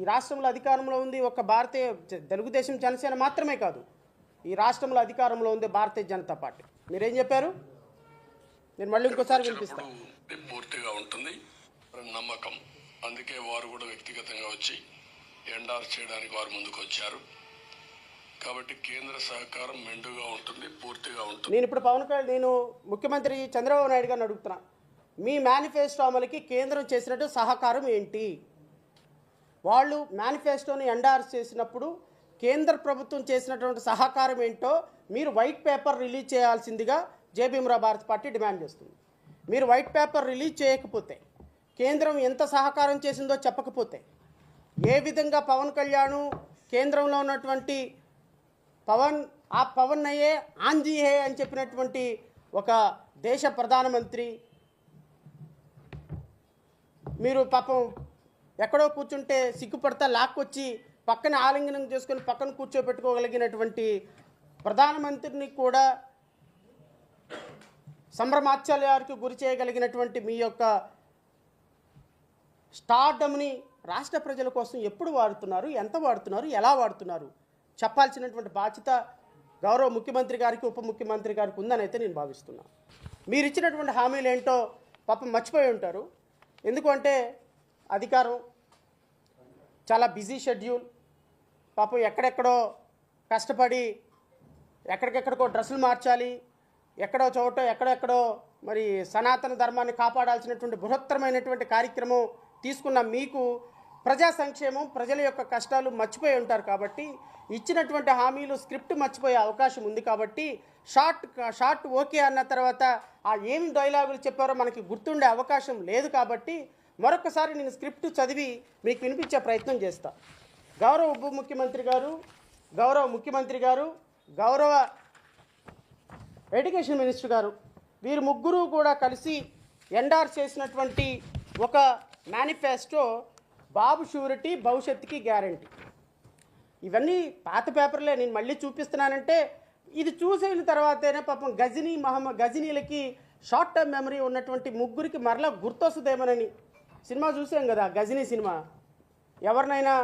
ఈ రాష్ట్రంలో అధికారంలో ఉంది ఒక భారతీయ తెలుగుదేశం జనసేన మాత్రమే కాదు. ఈ రాష్ట్రంలో అధికారంలో ఉంది భారతీయ జనతా పార్టీ. మీరేం చెప్పారు? నేను మళ్ళీ ఇంకోసారి వినిపిస్తాను పూర్తిగా ఉంటుంది. నమ్మకం. అందుకే వారు కూడా వ్యక్తిగతంగా వచ్చి ఎండార్ చేయడానికి వారు ముందుకు వచ్చారు. కాబట్టి కేంద్ర సహకారం మెండుగా ఉంటుంది పూర్తిగా ఉంటుంది. నేను ఇప్పుడు పవన్ కళ్యాణ్ నేను ముఖ్యమంత్రి చంద్రబాబు నాయుడు గారిని అడుగుతున్నా. మీ మేనిఫెస్టో అమలుకి కేంద్రం చేసినట్టు సహకారం ఏంటి? వాళ్ళు మేనిఫెస్టోని ఎండార్స్ చేసినప్పుడు కేంద్ర ప్రభుత్వం చేసినటువంటి సహకారం ఏంటో మీరు వైట్ పేపర్ రిలీజ్ చేయాల్సిందిగా జేబీమరా భారత్ పార్టీ డిమాండ్ చేస్తుంది. మీరు వైట్ పేపర్ రిలీజ్ చేయకపోతే కేంద్రం ఎంత సహకారం చేసిందో చెప్పకపోతే ఏ విధంగా పవన్ కళ్యాణ్ కేంద్రంలో ఉన్నటువంటి పవన్ ఆ పవన్ అయ్యే ఆంజీ హే అని చెప్పినటువంటి ఒక దేశ ప్రధానమంత్రి మీరు పాపం ఎక్కడో కూర్చుంటే సిగ్గుపడతా లాక్కొచ్చి పక్కన ఆలింగనం చేసుకొని పక్కన కూర్చోబెట్టుకోగలిగినటువంటి ప్రధానమంత్రిని కూడా సంభ్రమాచార్యానికి గురి చేయగలిగినటువంటి మీ యొక్క స్టార్డమ్ని రాష్ట్ర ప్రజల కోసం ఎప్పుడు వాడుతున్నారు ఎంత వాడుతున్నారు ఎలా వాడుతున్నారు చెప్పాల్సినటువంటి బాధ్యత గౌరవ ముఖ్యమంత్రి గారికి ఉప ముఖ్యమంత్రి గారికి ఉందని అయితే నేను భావిస్తున్నాను మీరు ఇచ్చినటువంటి హామీలు ఏంటో పాపం మర్చిపోయి ఉంటారు. ఎందుకంటే అధికారం చాలా బిజీ షెడ్యూల్. పాపం ఎక్కడెక్కడో కష్టపడి ఎక్కడికెక్కడికో డ్రెస్సులు మార్చాలి ఎక్కడో చోట ఎక్కడెక్కడో మరి సనాతన ధర్మాన్ని కాపాడాల్సినటువంటి బృహత్తరమైనటువంటి కార్యక్రమం తీసుకున్న మీకు ప్రజా సంక్షేమం ప్రజల యొక్క కష్టాలు మర్చిపోయి ఉంటారు కాబట్టి ఇచ్చినటువంటి హామీలు స్క్రిప్ట్ మర్చిపోయే అవకాశం ఉంది కాబట్టి షార్ట్ షార్ట్ ఓకే అన్న తర్వాత ఆ ఏం డైలాగులు చెప్పారో మనకి గుర్తుండే అవకాశం లేదు కాబట్టి మరొకసారి నేను స్క్రిప్ట్ చదివి మీకు వినిపించే ప్రయత్నం చేస్తా. గౌరవ ఉప ముఖ్యమంత్రి గారు గౌరవ ముఖ్యమంత్రి గారు గౌరవ ఎడ్యుకేషన్ మినిస్టర్ గారు వీరు ముగ్గురు కూడా కలిసి ఎండార్ చేసినటువంటి ఒక మేనిఫెస్టో బాబు షూరిటీ భవిష్యత్తుకి గ్యారంటీ. ఇవన్నీ పాత పేపర్లే నేను మళ్ళీ చూపిస్తున్నానంటే ఇది చూసిన తర్వాతనే పాపం గజనీ మహమ్మ గజనీలకి షార్ట్ టర్మ్ మెమరీ ఉన్నటువంటి ముగ్గురికి మరలా గుర్తొస్తుందేమోనని సినిమా చూసాం కదా గజనీ సినిమా. ఎవరినైనా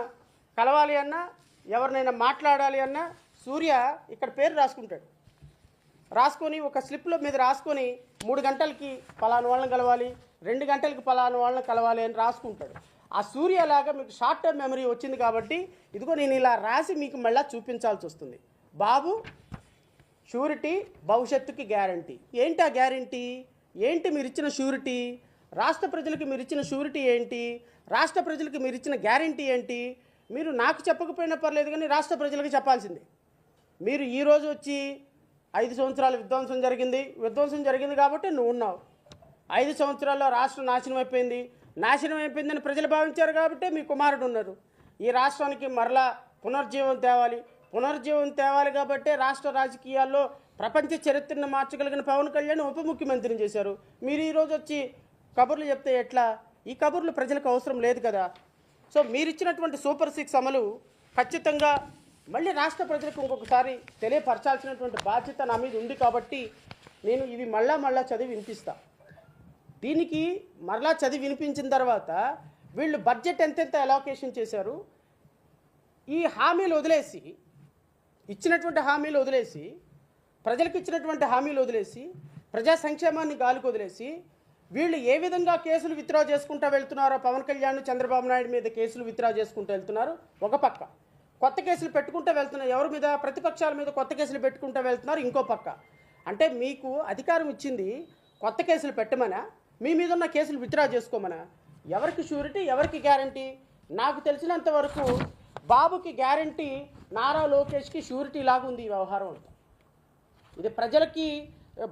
కలవాలి అన్నా ఎవరినైనా మాట్లాడాలి అన్నా సూర్య ఇక్కడ పేరు రాసుకుంటాడు. రాసుకొని ఒక స్లిప్లో మీద రాసుకొని మూడు గంటలకి పలాను వాళ్ళని కలవాలి రెండు గంటలకి పలాను వాళ్ళని కలవాలి అని రాసుకుంటాడు. ఆ సూర్యలాగా మీకు షార్ట్ టర్మ్ మెమరీ వచ్చింది కాబట్టి ఇదిగో నేను ఇలా రాసి మీకు మళ్ళీ చూపించాల్సి వస్తుంది. బాబు షూరిటీ భవిష్యత్తుకి గ్యారంటీ. ఏంటి ఆ గ్యారంటీ? ఏంటి మీరు ఇచ్చిన షూరిటీ? రాష్ట్ర ప్రజలకు మీరు ఇచ్చిన షూరిటీ ఏంటి? రాష్ట్ర ప్రజలకు మీరు ఇచ్చిన గ్యారంటీ ఏంటి? మీరు నాకు చెప్పకపోయినా పర్లేదు కానీ రాష్ట్ర ప్రజలకు చెప్పాల్సిందే. మీరు ఈరోజు వచ్చి ఐదు సంవత్సరాల విధ్వంసం జరిగింది. విధ్వంసం జరిగింది కాబట్టి నువ్వు ఉన్నావు. ఐదు సంవత్సరాల్లో రాష్ట్రం నాశనం అయిపోయింది. నాశనం అయిపోయిందని ప్రజలు భావించారు కాబట్టి మీ కుమారుడు ఉన్నారు. ఈ రాష్ట్రానికి మరలా పునర్జీవం తేవాలి. పునర్జీవం తేవాలి కాబట్టే రాష్ట్ర రాజకీయాల్లో ప్రపంచ చరిత్రను మార్చగలిగిన పవన్ కళ్యాణ్ ఉప ముఖ్యమంత్రిని చేశారు. మీరు ఈరోజు వచ్చి కబుర్లు చెప్తే ఎట్లా? ఈ కబుర్లు ప్రజలకు అవసరం లేదు కదా. సో మీరు ఇచ్చినటువంటి సూపర్ సిక్స్ అమలు ఖచ్చితంగా మళ్ళీ రాష్ట్ర ప్రజలకు ఇంకొకసారి తెలియపరచాల్సినటువంటి బాధ్యత నా మీద ఉంది కాబట్టి నేను ఇవి మళ్ళా మళ్ళా చదివి వినిపిస్తా. దీనికి మరలా చదివి వినిపించిన తర్వాత వీళ్ళు బడ్జెట్ ఎంతెంత అలోకేషన్ చేశారు? ఈ హామీలు వదిలేసి ఇచ్చినటువంటి హామీలు వదిలేసి ప్రజలకు ఇచ్చినటువంటి హామీలు వదిలేసి ప్రజా సంక్షేమాన్ని గాలికి వదిలేసి వీళ్ళు ఏ విధంగా కేసులు విత్డ్రా చేసుకుంటూ వెళ్తున్నారో పవన్ కళ్యాణ్ చంద్రబాబు నాయుడు మీద కేసులు విత్డ్రా చేసుకుంటూ వెళ్తున్నారు. ఒక పక్క. కొత్త కేసులు పెట్టుకుంటూ వెళ్తున్నారు ఎవరి మీద? ప్రతిపక్షాల మీద కొత్త కేసులు పెట్టుకుంటూ వెళ్తున్నారు ఇంకో పక్క. అంటే మీకు అధికారం ఇచ్చింది కొత్త కేసులు పెట్టమనా? మీ మీద ఉన్న కేసులు విత్డ్రా చేసుకోమనా? ఎవరికి షూరిటీ ఎవరికి గ్యారంటీ నాకు తెలిసినంత వరకు బాబుకి గ్యారంటీ నారా లోకేష్కి షూరిటీ లాగుంది ఈ వ్యవహారం అంతా. ఇది ప్రజలకి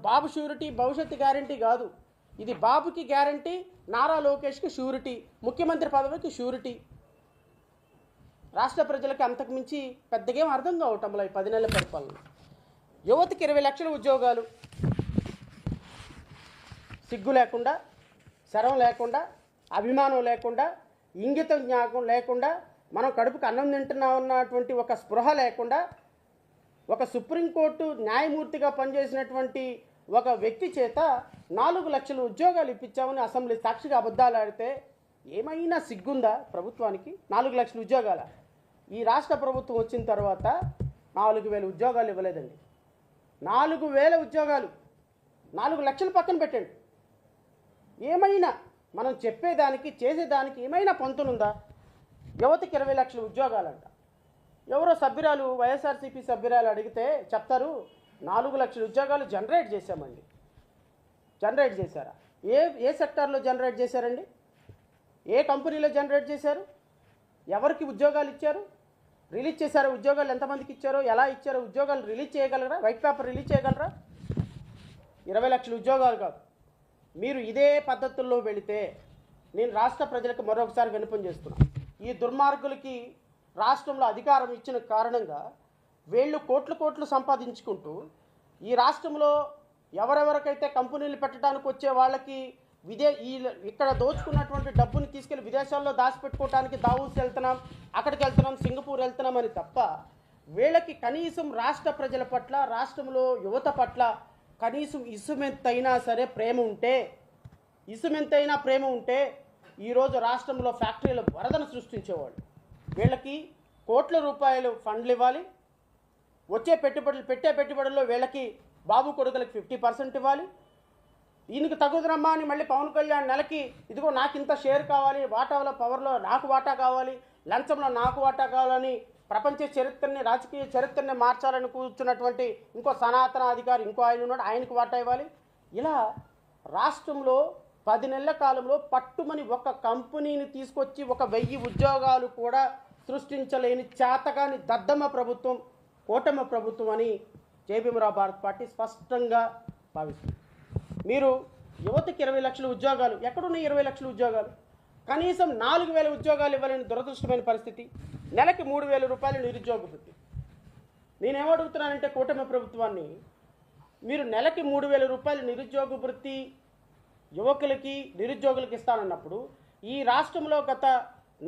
బాబు షూరిటీ భవిష్యత్తు గ్యారంటీ కాదు. ఇది బాబుకి గ్యారంటీ నారా లోకేష్కి షూరిటీ ముఖ్యమంత్రి పదవికి షూరిటీ. రాష్ట్ర ప్రజలకు అంతకు మించి పెద్దగేం అర్థం కావటంలో ఈ పది నెలల పరిపాలన? యువతకి ఇరవై లక్షల ఉద్యోగాలు. సిగ్గు లేకుండా శరం లేకుండా అభిమానం లేకుండా ఇంగితం జ్ఞాపకం లేకుండా మనం కడుపుకు అన్నం తింటున్నా ఉన్నటువంటి ఒక స్పృహ లేకుండా ఒక సుప్రీంకోర్టు న్యాయమూర్తిగా పనిచేసినటువంటి ఒక వ్యక్తి చేత నాలుగు లక్షల ఉద్యోగాలు ఇప్పించామని అసెంబ్లీ సాక్షిగా అబద్ధాలు ఆడితే ఏమైనా సిగ్గుందా ప్రభుత్వానికి? నాలుగు లక్షల ఉద్యోగాల? ఈ రాష్ట్ర ప్రభుత్వం వచ్చిన తర్వాత నాలుగు వేల ఉద్యోగాలు ఇవ్వలేదండి. నాలుగు వేల ఉద్యోగాలు నాలుగు లక్షలు పక్కన పెట్టండి. ఏమైనా మనం చెప్పేదానికి చేసేదానికి ఏమైనా పొంతనుందా యువతకి ఇరవై లక్షల ఉద్యోగాలంట. ఎవరో సభ్యురాలు వైఎస్ఆర్సీపీ సభ్యురాలు అడిగితే చెప్తారు నాలుగు లక్షల ఉద్యోగాలు జనరేట్ చేశామండి. జనరేట్ చేశారా? ఏ ఏ సెక్టార్లో జనరేట్ చేశారండి? ఏ కంపెనీలో జనరేట్ చేశారు? ఎవరికి ఉద్యోగాలు ఇచ్చారు? రిలీజ్ చేశారా ఉద్యోగాలు? ఎంతమందికి ఇచ్చారో? ఎలా ఇచ్చారో? ఉద్యోగాలు రిలీజ్ చేయగలరా? వైట్ పేపర్ రిలీజ్ చేయగలరా? ఇరవై లక్షల ఉద్యోగాలు కాదు. మీరు ఇదే పద్ధతుల్లో వెళితే నేను రాష్ట్ర ప్రజలకు మరొకసారి వినపం చేస్తున్నాను ఈ దుర్మార్గులకి రాష్ట్రంలో అధికారం ఇచ్చిన కారణంగా వీళ్ళు కోట్లు కోట్లు సంపాదించుకుంటూ ఈ రాష్ట్రంలో ఎవరెవరికైతే కంపెనీలు పెట్టడానికి వచ్చే వాళ్ళకి విదే ఈ ఇక్కడ దోచుకున్నటువంటి డబ్బుని తీసుకెళ్ళి విదేశాల్లో దాచిపెట్టుకోవడానికి దావూస్ వెళ్తున్నాం అక్కడికి వెళ్తున్నాం సింగపూర్ వెళ్తున్నాం అని తప్ప వీళ్ళకి కనీసం రాష్ట్ర ప్రజల పట్ల రాష్ట్రంలో యువత పట్ల కనీసం ఇసుమెంతైనా సరే ప్రేమ ఉంటే ఇసుమెంతైనా ప్రేమ ఉంటే ఈరోజు రాష్ట్రంలో ఫ్యాక్టరీల వరదను సృష్టించేవాళ్ళు. వీళ్ళకి కోట్ల రూపాయలు ఫండ్లు ఇవ్వాలి వచ్చే పెట్టుబడులు పెట్టే పెట్టుబడుల్లో వీళ్ళకి బాబు కొడుకులకి ఫిఫ్టీ పర్సెంట్ ఇవ్వాలి. ఈయనకి తగుదరమ్మా అని మళ్ళీ పవన్ కళ్యాణ్ నెలకి ఇదిగో నాకు ఇంత షేర్ కావాలి వాటాలో పవర్లో నాకు వాటా కావాలి లంచంలో నాకు వాటా కావాలని ప్రపంచ చరిత్రని రాజకీయ చరిత్రని మార్చాలని కూర్చున్నటువంటి ఇంకో సనాతన అధికారి ఇంకో ఆయన ఉన్నాడు ఆయనకు వాటా ఇవ్వాలి. ఇలా రాష్ట్రంలో పది నెలల కాలంలో పట్టుమని ఒక కంపెనీని తీసుకొచ్చి ఒక వెయ్యి ఉద్యోగాలు కూడా సృష్టించలేని చేతగాని దద్దమ్మ ప్రభుత్వం కూటమి ప్రభుత్వం అని జేబీమరావు భారత్ పార్టీ స్పష్టంగా భావిస్తుంది. మీరు యువతకి ఇరవై లక్షల ఉద్యోగాలు ఎక్కడున్నాయి ఇరవై లక్షల ఉద్యోగాలు? కనీసం నాలుగు వేల ఉద్యోగాలు ఇవ్వాలని దురదృష్టమైన పరిస్థితి. నెలకి మూడు వేల రూపాయలు నిరుద్యోగ వృత్తి. నేనేమడుగుతున్నానంటే కూటమి ప్రభుత్వాన్ని మీరు నెలకి మూడు వేల రూపాయలు నిరుద్యోగ వృత్తి యువకులకి నిరుద్యోగులకి ఇస్తానన్నప్పుడు ఈ రాష్ట్రంలో గత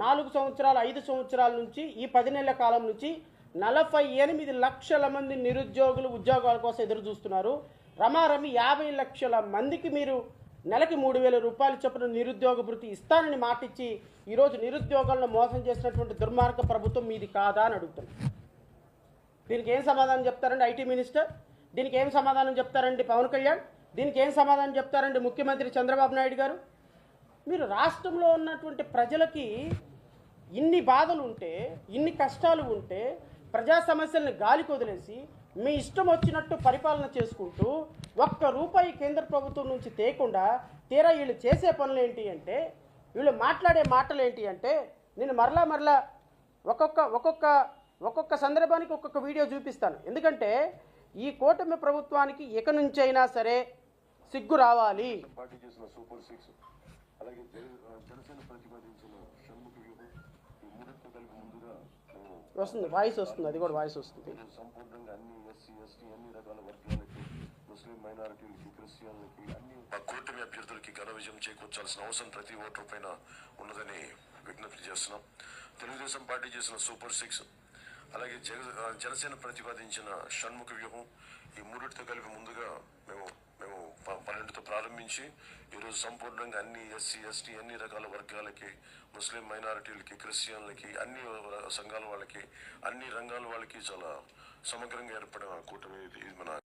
నాలుగు సంవత్సరాలు ఐదు సంవత్సరాల నుంచి ఈ పది నెలల కాలం నుంచి నలభై ఎనిమిది లక్షల మంది నిరుద్యోగులు ఉద్యోగాల కోసం ఎదురు చూస్తున్నారు. రమారమి యాభై లక్షల మందికి మీరు నెలకి మూడు వేల రూపాయలు చొప్పున నిరుద్యోగ భృతి ఇస్తానని మాటిచ్చి ఈరోజు నిరుద్యోగాలను మోసం చేసినటువంటి దుర్మార్గ ప్రభుత్వం మీది కాదా అని అడుగుతుంది దీనికి ఏం సమాధానం చెప్తారండి ఐటీ మినిస్టర్? దీనికి ఏం సమాధానం చెప్తారండి పవన్ కళ్యాణ్? దీనికి ఏం సమాధానం చెప్తారండి ముఖ్యమంత్రి చంద్రబాబు నాయుడు గారు? మీరు రాష్ట్రంలో ఉన్నటువంటి ప్రజలకి ఇన్ని బాధలు ఉంటే ఇన్ని కష్టాలు ఉంటే ప్రజా సమస్యల్ని గాలికి వదిలేసి మీ ఇష్టం వచ్చినట్టు పరిపాలన చేసుకుంటూ ఒక్క రూపాయి కేంద్ర ప్రభుత్వం నుంచి తేయకుండా తీరా వీళ్ళు చేసే పనులు ఏంటి అంటే వీళ్ళు మాట్లాడే మాటలు ఏంటి అంటే నేను మరలా మరలా ఒక్కొక్క ఒక్కొక్క ఒక్కొక్క సందర్భానికి ఒక్కొక్క వీడియో చూపిస్తాను. ఎందుకంటే ఈ కూటమి ప్రభుత్వానికి ఇక నుంచైనా సరే సిగ్గు రావాలి. అలాగే జనసేన ప్రతిపాదించిన షణ్ముఖ వ్యూహం ఈ మూడంతో కలిపి ముందుగా వస్తుంది వాయిస్ వస్తుంది అది కూడా వాయిస్ వస్తుంది. ఈరోజు సంపూర్ణంగా అన్ని ఎస్సీ ఎస్టీ అన్ని రకాల వర్గాలకి ముస్లిం మైనారిటీలకి క్రిస్టియన్లకి అన్ని ఆ కూటమి అభ్యర్థులకి ఘన విజయం చేకూర్చాల్సిన అవసరం ప్రతి ఓటర్ పైన ఉన్నదని విజ్ఞప్తి చేస్తున్నాం. తెలుగుదేశం పార్టీ చేసిన సూపర్ సిక్స్ అలాగే జగ జనసేన ప్రతిపాదించిన షణ్ముఖ వ్యూహం ఈ మూడింటితో కలిపి ముందుగా మేము మేము ప- పన్నెండుతో ప్రారంభించి ఈరోజు సంపూర్ణంగా అన్ని ఎస్సీ ఎస్టీ అన్ని రకాల వర్గాలకి ముస్లిం మైనారిటీలకి క్రిస్టియన్లకి అన్ని సంఘాల వాళ్ళకి అన్ని రంగాల వాళ్ళకి చాలా సమగ్రంగా ఏర్పడిన కూటమి ఇది మన